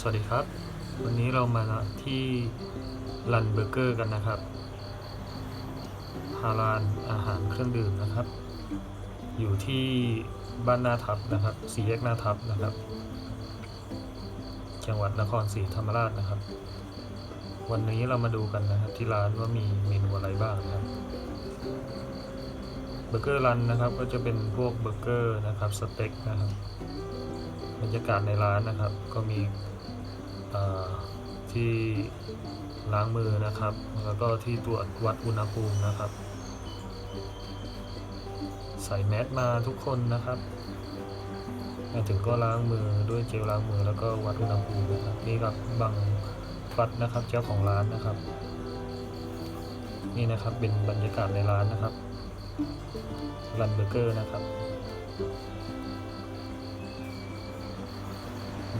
สวัสดีครับ วันนี้เรามาที่รันเบอร์เกอร์กันนะครับฮาลานอาหารเครื่องดื่มนะครับ อยู่ที่บ้านนาทับนะครับสีแยกนาทับนะครับ จังหวัดนครศรีธรรมราชนะครับ วันนี้เรามาดูกันนะครับที่ร้านว่ามีเมนูอะไรบ้างนะครับเบอร์เกอร์รันนะครับก็จะเป็นพวกเบอร์เกอร์นะครับสเต็กนะครับบรรยากาศในร้านนะครับ ก็มี ที่ล้างมือนะครับ แล้วก็ที่ตรวจวัดอุณหภูมินะครับ ใส่แมสมาทุกคนนะครับมาถึงก็ล้างมือด้วยเจลล้างมือแล้วก็วัดอุณหภูมินะครับนี่ครับบังฟัดนะครับเจ้าของร้านนะครับ นี่นะครับเป็นบรรยากาศในร้านนะครับรันเบอร์เกอร์นะครับ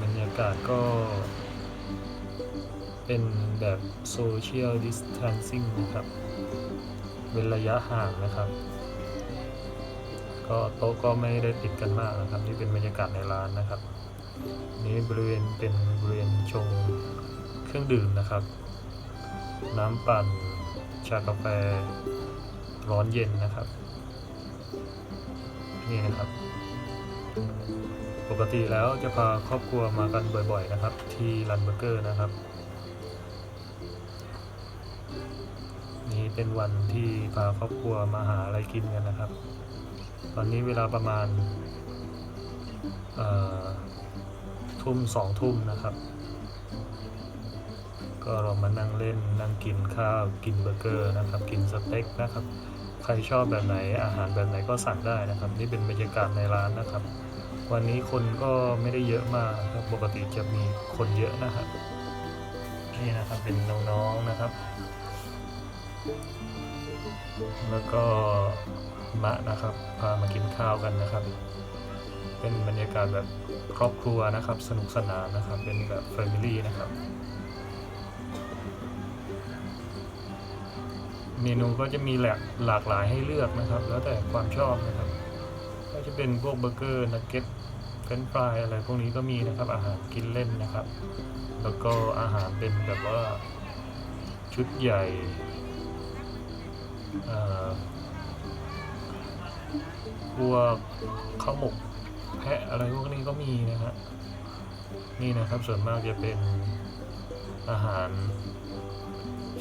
บรรยากาศก็ เป็นแบบโซเชียลดิส a ทนซิ่งนะครับเป็นระยะห่างนะครับ ก็โต๊ะก็ไม่ได้ติดกันมากนะครับ นี่เป็นบรรยากาศในร้านนะครับ นี่บริเวณเป็นบริเวณชงเครื่องดื่มนะครับ น้ำปั่น ชากาแฟ ร้อนเย็นนะครับ นี่นะครับปกติแล้วจะพาครอบครัวมากันบ่อยๆนะครับ ที่รันเบอร์เกอร์นะครับ เป็นวันที่พาครอบครัวมาหาอะไรกินกันนะครับ ตอนนี้เวลาประมาณทุ่มสองทุ่มนะครับ ก็เรามานั่งเล่นนั่งกินข้าวกินเบอร์เกอร์นะครับ กินสเต็กนะครับ ใครชอบแบบไหนอาหารแบบไหนก็สั่งได้นะครับ นี่เป็นบรรยากาศในร้านนะครับ วันนี้คนก็ไม่ได้เยอะมากครับปกติจะมีคนเยอะนะครับนี่นะครับเป็นน้องๆนะครับ แล้วก็มะนะครับ พามากินข้าวกันนะครับ เป็นบรรยากาศแบบครอบครัวนะครับ สนุกสนานนะครับ เป็นแบบแฟมิลี่นะครับ เมนูก็จะมีหลากหลากหลายให้เลือกนะครับ แล้วแต่ความชอบนะครับ ก็จะเป็นพวกเบอร์เกอร์นักเก็ตเฟรนฟรายอะไรพวกนี้ก็มีนะครับ อาหารกินเล่นนะครับ แล้วก็อาหารเป็นแบบว่าชุดใหญ่ เอ่อพวกข้าวหมกแพะอะไรพวกนี้ก็มีนะฮะนี่นะครับส่วนมากจะเป็นอาหาร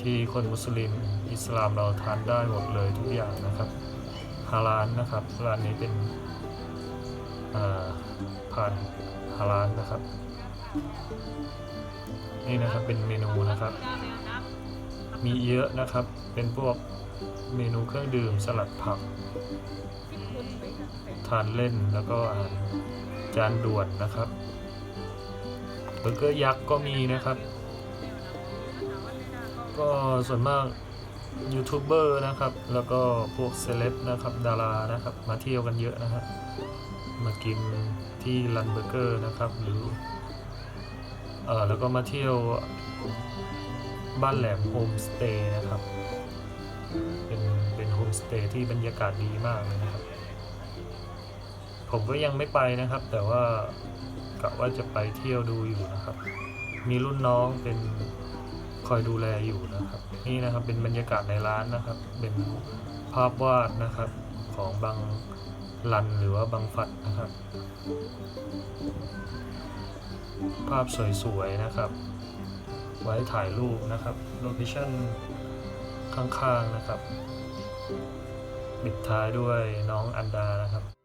ที่คนมุสลิมอิสลามเราทานได้หมดเลยทุกอย่างนะครับฮาลานนะครับร้านนี้เป็นผ่านฮาลานนะครับ นี่นะครับเป็นเมนูนะครับ มีเยอะนะครับเป็นพวก เมนูเครื่องดื่มสลัดผัก ทานเล่นแล้วก็อาหารจานด่วนนะครับเบอร์เกอร์ยักษ์ก็มีนะครับ ก็ส่วนมากยูทูบเบอร์นะครับ แล้วก็พวกเซเลบนะครับดารานะครับ มาเที่ยวกันเยอะนะครับมากินที่รันเบอร์เกอร์นะครับ หรือเออแล้วก็มาเที่ยวบ้านแหลมโฮมสเตย์นะครับ เป็นเป็นโฮมสเตย์ที่บรรยากาศดีมากเลยนะครับ ผมก็ยังไม่ไปนะครับ แต่ว่ากะว่าจะไปเที่ยวดูอยู่นะครับ มีรุ่นน้องเป็นคอยดูแลอยู่นะครับ นี่นะครับเป็นบรรยากาศในร้านนะครับ เป็นภาพวาดนะครับของบางลันหรือว่าบางฟัดนะครับ ภาพสวยๆนะครับ ไว้ถ่ายรูปนะครับโลเคชั่น ข้างๆนะครับ ปิดท้ายด้วยน้องอันดานะครับ